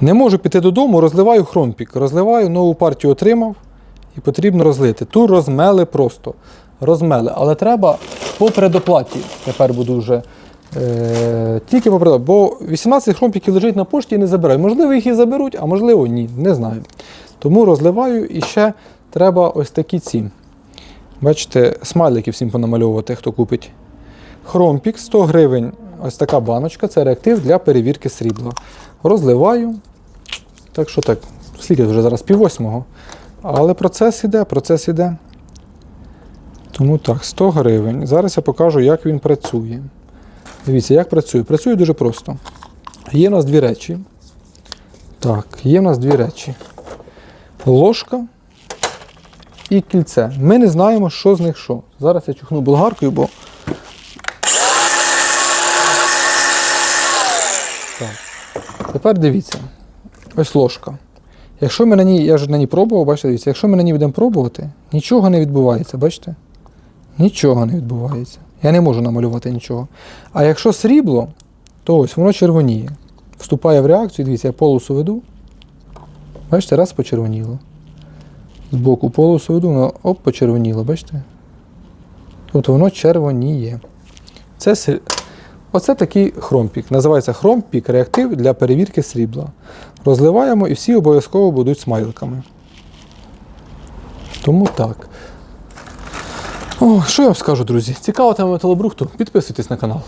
Не можу піти додому, розливаю хромпік. Розливаю, нову партію отримав і потрібно розлити. Ту розмели просто. Розмели. Але треба по предоплаті. Тепер буду вже. Е, тільки по предоплаті. Бо 18 хромпіків лежить на пошті і не забирають. Можливо, їх і заберуть, а можливо, ні. Не знаю. Тому розливаю і ще треба ось такі ці. Бачите, смайлики всім понамальовувати, хто купить. Хромпік 100 гривень. Ось така баночка, це реактив для перевірки срібла. Розливаю. Так що так, скільки вже зараз пів восьмого. Але процес іде, процес іде. Тому так, 100 гривень. Зараз я покажу, як він працює. Дивіться, як працює. Працює дуже просто. Є в нас дві речі. Так, є в нас дві речі. Ложка і кільце. Ми не знаємо, що з них що. Зараз я чухну болгаркою, бо. Так. Тепер дивіться. Ось ложка. Якщо ми на ній, я ж на ній пробував, бачите, дивіться, якщо ми на ній будемо пробувати, нічого не відбувається, бачите? Нічого не відбувається. Я не можу намалювати нічого. А якщо срібло, то ось воно червоніє. Вступає в реакцію, дивіться, я полосу веду. Бачите, раз почервоніло. Збоку полосу веду, воно оп, почервоніло, бачите? Тобто воно червоніє. Це Оце такий хромпік. Називається хромпік реактив для перевірки срібла. Розливаємо і всі обов'язково будуть смайликами. Тому так. О, що я вам скажу, друзі? Цікава тема металобрухту? Підписуйтесь на канал.